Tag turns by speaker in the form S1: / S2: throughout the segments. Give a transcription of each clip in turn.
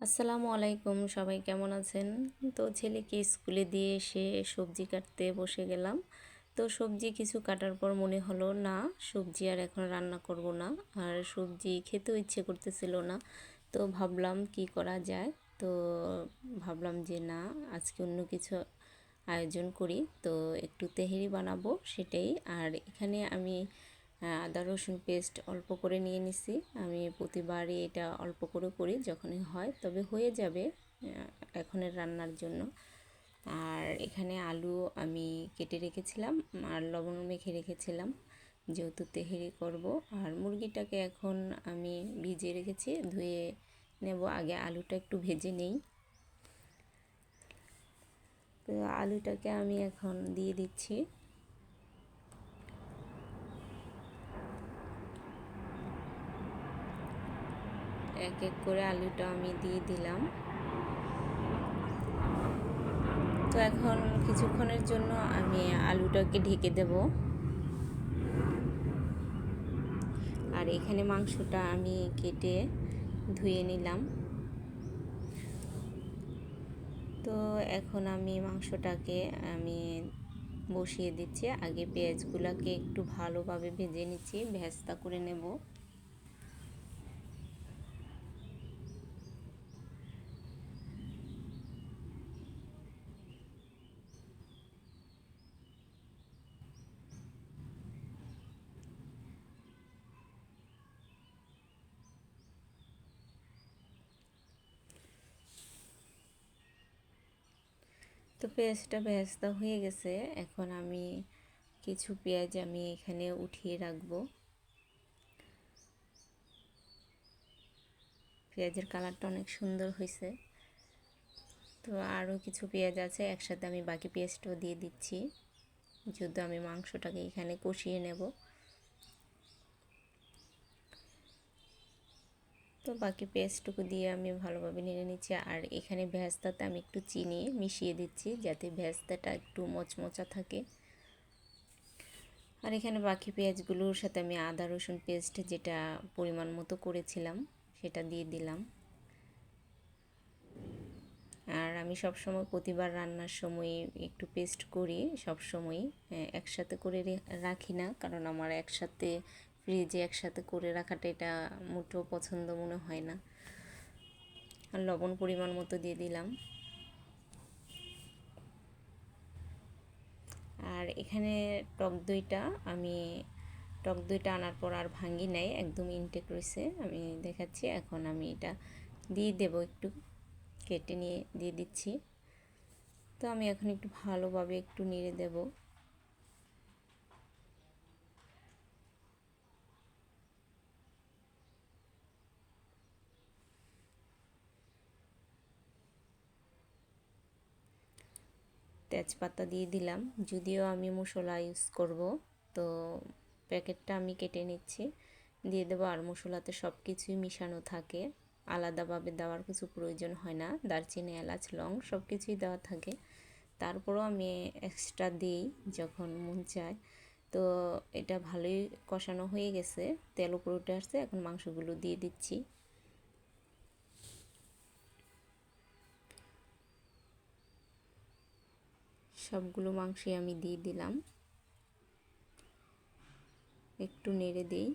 S1: আসসালামু আলাইকুম, সবাই কেমন আছেন? তো ছেলেকে স্কুলে দিয়ে এসে সবজি কাটতে বসে গেলাম। তো সবজি কিছু কাটার পর মনে হলো, না, সবজি আর এখন রান্না করব না। আর সবজি খেতেও ইচ্ছে করতেছিল না। তো ভাবলাম, কি করা যায়? তো ভাবলাম যে, না, আজকে অন্য কিছু আয়োজন করি। তো একটু তেহেরি বানাবো সেটাই। আর এখানে আমি আদা, রসুন পেস্ট অল্প করে নিয়ে নিছি। আমি প্রতিবারই এটা অল্প করে করি যখনই হয়, তবে হয়ে যাবে এখনের রান্নার জন্য। আর এখানে আলু আমি কেটে রেখেছিলাম, আর লবণ মেখে রেখেছিলাম, যেহেতু তেহেরি করব। আর মুরগিটাকে এখন আমি ভিজিয়ে রেখেছি, ধুয়ে নেব। আগে আলুটা একটু ভেজে নেই। তো আলুটাকে আমি এখন দিয়ে দিচ্ছি। এক এক করে আলুটা আমি দিয়ে দিলাম। তো এখন কিছুক্ষণের জন্য আমি আলুটাকে ঢেকে দেব। আর এখানে মাংসটা আমি কেটে ধুয়ে নিলাম। তো এখন আমি মাংসটাকে আমি বসিয়ে দিচ্ছি। আগে পেঁয়াজগুলোকে একটু ভালোভাবে ভেজে নিচ্ছি, ভেস্তা করে নেব। তো পেঁয়াজটা ভেস্তা হয়ে গেছে। এখন আমি কিছু পেঁয়াজ আমি এখানে উঠিয়ে রাখব। পেঁয়াজের কালারটা অনেক সুন্দর হয়েছে। তো আরও কিছু পেঁয়াজ আছে, একসাথে আমি বাকি পেঁয়াজটাও দিয়ে দিচ্ছি। যদিও আমি মাংসটাকে এখানে কষিয়ে নেব। তো বাকি পেস্টটুকু দিয়ে আমি ভালোভাবে নেড়ে নিচ্ছি। আর এখানে ভেস্তাতে আমি একটু চিনি মিশিয়ে দিচ্ছি যাতে ভেস্তাটা একটু মচমচা থাকে। আর এখানে বাকি পেঁয়াজগুলোর সাথে আমি আদা, রসুন পেস্ট যেটা পরিমাণ মতো করেছিলাম সেটা দিয়ে দিলাম। আর আমি সব সময় প্রতিবার রান্নার সময় একটু পেস্ট করি সব সময় একসাথে করে রাখি না। কারণ আমার একসাথে ফ্রিজে একসাথে করে রাখাটা এটা মোটেও পছন্দ মনে হয় না। আর লবণ পরিমাণ মতো দিয়ে দিলাম। আর এখানে টক দইটা আমি, টক দইটা আনার পর আর ভাঙ্গি নাই, একদম ইনটেক রয়েছে। আমি দেখাচ্ছি, এখন আমি এটা দিয়ে দেব একটু, কেটে নিয়ে, দিয়ে দিচ্ছি। তো আমি এখন একটু ভালোভাবে একটু নেড়ে দেবো। তেজপাতা দিয়ে দিলাম। যদিও আমি মশলা ইউজ করব, তো প্যাকেটটা আমি কেটে নিচ্ছি। দিয়ে দেবো আর মশলাতে সব কিছুই মিশানো থাকে। আলাদাভাবে দেওয়ার কিছু প্রয়োজন হয় না। দারচিনি, এলাচ, লং সব কিছুই দেওয়া থাকে। তারপরও আমি এক্সট্রা দিই যখন মন চায়। তো এটা ভালোই কষানো হয়ে গেছে। তেল উপরে উঠে আসছে, এখন মাংসগুলো দিয়ে দিচ্ছি। সবগুলো মাংসই আমি দিয়ে দিলাম। একটু নেড়ে দিই।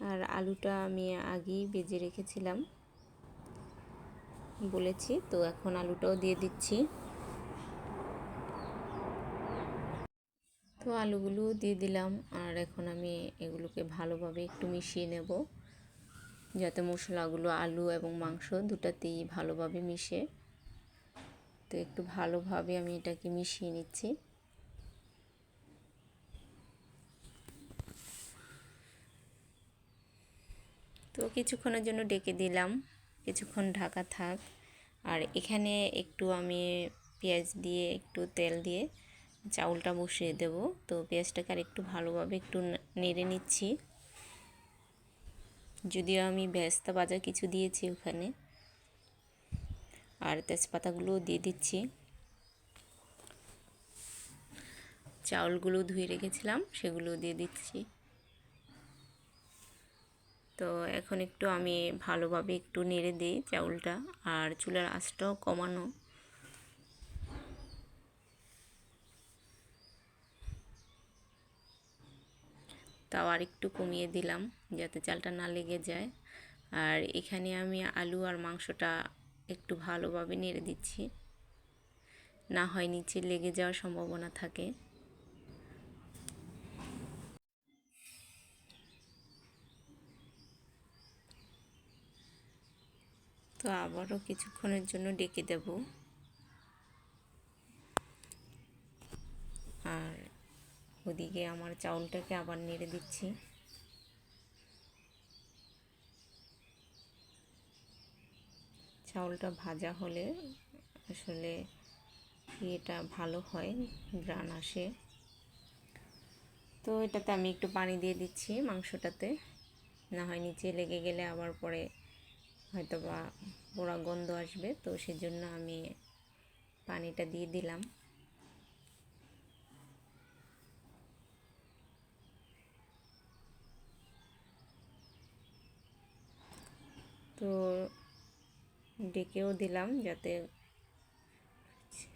S1: আর আলুটা আমি আগেই বেজে রেখেছিলাম। বলেছি, তো এখন আলুটাও দিয়ে দিচ্ছি। তো আলুগুলো দিয়ে দিলাম আর এখন আমি এগুলোকে ভালোভাবে একটু মিশিয়ে নেব যাতে মশলাগুলো, আলু এবং মাংস দুটাতেই ভালোভাবে মিশে। তো একটু ভালোভাবে আমি এটাকে মিশিয়ে নিচ্ছি। তো কিছুক্ষণের জন্য ডেকে দিলাম, কিছুক্ষণ ঢাকা থাক। আর এখানে একটু আমি পেঁয়াজ দিয়ে, একটু তেল দিয়ে চাউলটা বসিয়ে দেব। তো পেঁয়াজটাকে আর একটু ভালোভাবে একটু নেড়ে নিচ্ছি। যদিও আমি ব্যস্তা বাজা কিছু দিয়েছি ওখানে। আর তেজপাতাগুলোও দিয়ে দিচ্ছি। চাউলগুলো ধুয়ে রেখেছিলাম, সেগুলো দিয়ে দিচ্ছি। তো এখন একটু আমি ভালোভাবে একটু নেড়ে দিই চাউলটা। আর চুলার আঁচটাও কমানো। তাও আর একটু কমিয়ে দিলাম যাতে চালটা না লেগে যায়। আর এখানে আমি আলু আর মাংসটা একটু ভালোভাবে নেড়ে দিচ্ছি। না হয় নিচে লেগে যাওয়ার সম্ভাবনা থাকে। তো আবারও কিছুক্ষণের জন্য ডেকে দেব। আর ওদিকে আমার চাউলটাকে আবার নেড়ে দিচ্ছি। চাউলটা ভাজা হলে আসলে এটা ভালো হয় গ্রান আসে। তো এটাতে আমি একটু পানি দিয়ে দিচ্ছি মাংসটাতে, না হয় নিচে লেগে গেলে আবার পরে হয়তো বা পোড়া গন্ধ আসবে, তো সেজন্য আমি পানিটা দিয়ে দিলাম। তো ডেকেও দিলাম যাতে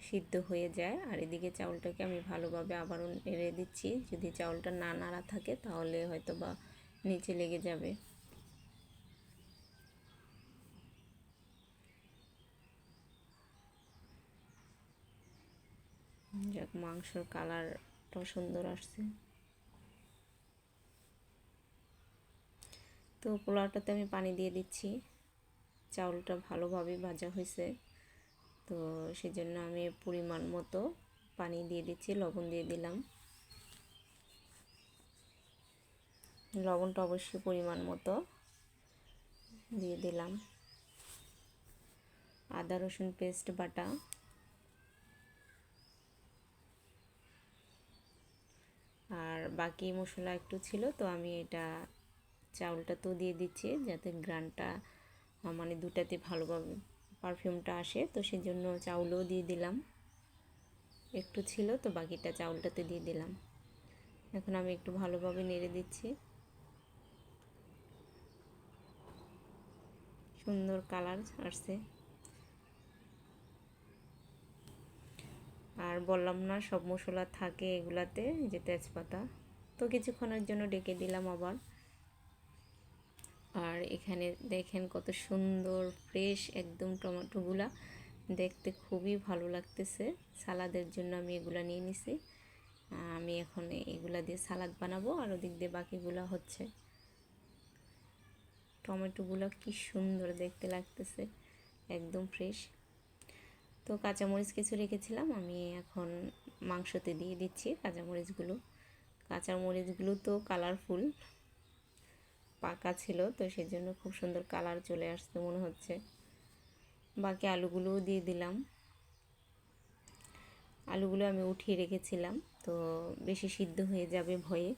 S1: সিদ্ধ হয়ে যায়। আর এদিকে চাউলটাকে আমি ভালোভাবে আবারও নেড়ে দিচ্ছি। যদি চাউলটা না নাড়া থাকে তাহলে হয়তো বা নিচে লেগে যাবে। যাক, মাংসর কালারটাও সুন্দর আসছে। তো পোলাওটাতে আমি পানি দিয়ে দিচ্ছি। চাউলটা ভালোভাবে ভাজা হয়েছে। তো সেই জন্য আমি পরিমাণ মতো পানি দিয়ে দিচ্ছি, লবণ দিয়ে দিলাম। লবণটা অবশ্যই পরিমাণ মতো দিয়ে দিলাম। আদা, রসুন পেস্ট, বাটা। আর বাকি মশলা একটু ছিল, তো আমি এটা চাউলটা তো দিয়ে দিচ্ছি, যাতে গ্রানটা মানে দুটাতে ভালোভাবে পারফিউমটা আসে, তো সেই জন্য চাউলও দিয়ে দিলাম। একটু ছিল, তো বাকিটা চাউলটাতে দিয়ে দিলাম। এখন আমি একটু ভালোভাবে নেড়ে দিচ্ছি। সুন্দর কালার আসছে। আর বললাম না, সব মশলা থাকে এগুলাতে যে তেজপাতা। তো কিছুক্ষণের জন্য ডেকে দিলাম আবার। আর এখানে দেখেন কত সুন্দর ফ্রেশ একদম টমেটোগুলা। দেখতে খুবই ভালো লাগতেছে। সালাদের জন্য আমি এগুলা নিয়ে নিছি। আমি এখন এগুলা দিয়ে সালাদ বানাবো আর ওদিক দিয়ে বাকিগুলা হচ্ছে। টমেটোগুলো কি সুন্দর দেখতে লাগতেছে। একদম ফ্রেশ তো কাঁচামরিচ কিছু রেখেছিলাম, আমি এখন মাংসতে দিয়ে দিচ্ছি কাঁচামরিচগুলো। কাঁচামরিচগুলো তো কালারফুল পাকা ছিল, তো সেই জন্য খুব সুন্দর কালার চলে আসতে মনে হচ্ছে। বাকি আলুগুলোও দিয়ে দিলাম। আলুগুলো আমি উঠিয়ে রেখেছিলাম, তো বেশি সিদ্ধ হয়ে যাবে ভয়ে।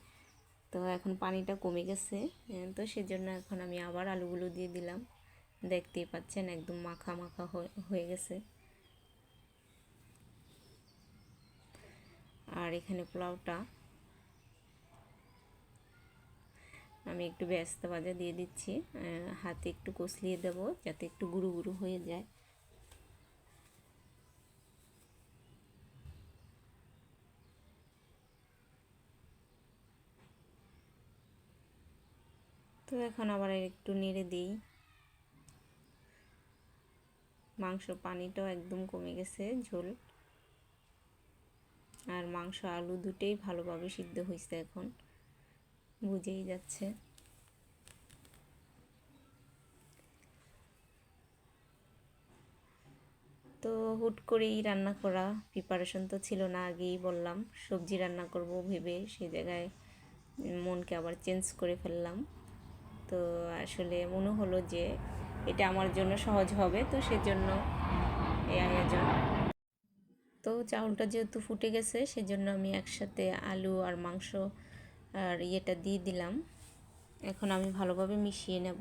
S1: তো এখন পানিটা কমে গেছে তো সেজন্য এখন আমি আবার আলুগুলো দিয়ে দিলাম। দেখতেই পাচ্ছেন একদম মাখা মাখা হয়ে গেছে। আর এখানে পোলাওটা আমি একটু ব্যস্ত ভাজা দিয়ে দিচ্ছি। হাতে একটু কষলিয়ে দেব যাতে একটু গুঁড়ো গুঁড়ো হয়ে যায়। তো এখন আবার একটু নেড়ে দিই। মাংস পানিটাও একদম কমে গেছে ঝোল। আর মাংস আলু দুটেই ভালোভাবে সিদ্ধ হয়েছে এখন। বুঝেই যাচ্ছে। তো হুট করেই রান্না করা প্রিপারেশন তো ছিল না, আগেই বললাম, সবজি রান্না করব ভেবে সেই জায়গায় মনকে আবার চেঞ্জ করে ফেললাম। তো আসলে মনে হলো যে এটা আমার জন্য সহজ হবে, তো সেজন্য এই আয়োজন। তো চাউলটা যেহেতু ফুটে গেছে, সেজন্য আমি একসাথে আলু আর মাংস আর ইয়েটা দিয়ে দিলাম। এখন আমি ভালোভাবে মিশিয়ে নেব।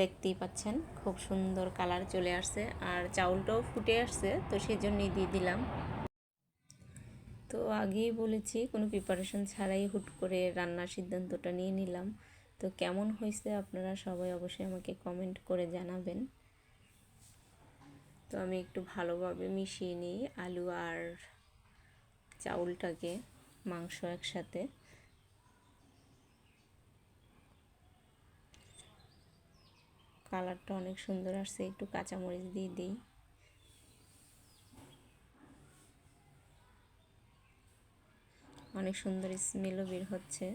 S1: দেখতেই পাচ্ছেন, খুব সুন্দর কালার চলে আসছে আর চাউলটাও ফুটে আসছে, তো সেই জন্যই দিয়ে দিলাম। তো তো আগেই বলেছি, কোনো প্রিপারেশন ছাড়াই হুট করে রান্নার সিদ্ধান্তটা নিয়ে নিলাম। তো কেমন হয়েছে আপনারা সবাই অবশ্যই আমাকে কমেন্ট করে জানাবেন। তো আমি একটু ভালোভাবে মিশিয়ে নিই আলু আর চাউলটাকে, মাংস একসাথে। কালারটা অনেক সুন্দর আসছে, একটু কাঁচামরিচ দিয়ে দিই। অনেক সুন্দর স্মেলও বের হচ্ছে।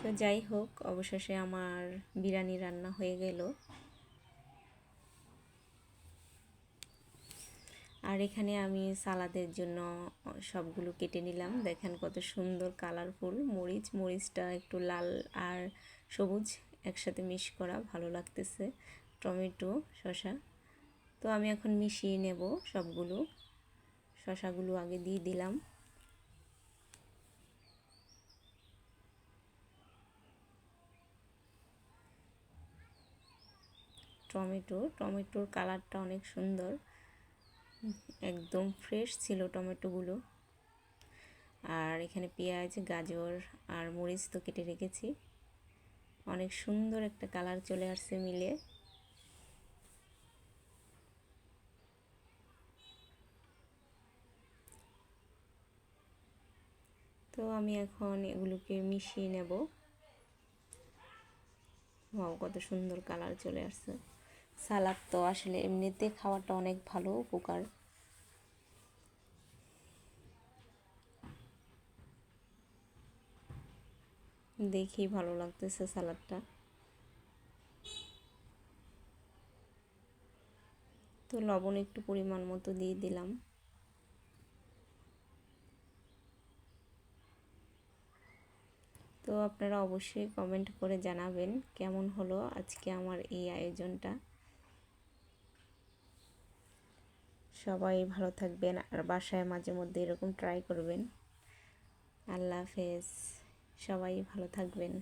S1: তো যাই হোক, অবশেষে আমার বিরিয়ানি রান্না হয়ে গেল। আর এখানে আমি সালাদের জন্য সবগুলো কেটে নিলাম। দেখেন কত সুন্দর কালারফুল মরিচ, মরিচটা একটু লাল আর সবুজ। একসাথে মিশ করা ভালো লাগতেছে। টমেটো শশা তো আমি এখন মিশিয়ে নেব সবগুলো। শশাগুলো আগে দিয়ে দিলাম। টমেটো, টমেটোর কালারটা অনেক সুন্দর। একদম ফ্রেশ ছিল টমেটোগুলো। আর এখানে পেঁয়াজ, গাজর আর মরিচ তো কেটে রেখেছি। অনেক সুন্দর একটা কালার চলে আসছে মিলে। তো আমি এখন এগুলোকে মিশিয়ে নেব। ভাও কত সুন্দর কালার চলে আসছে। সালাদ তো আসলে এমনিতে খাওয়াটা অনেক ভালো, উপকার। দেখি ভালো লাগতেছে সালাদটা। তো লবণ একটু পরিমাণ মতো দিয়ে দিলাম। তো আপনারা অবশ্যই কমেন্ট করে জানাবেন কেমন হলো আজকে আমার এই আয়োজনটা। সবাই ভালো থাকবেন আর বাসায় মাঝে মধ্যে এরকম ট্রাই করবেন। আল্লাহ হাফেজ। সবাই ভালো থাকবেন।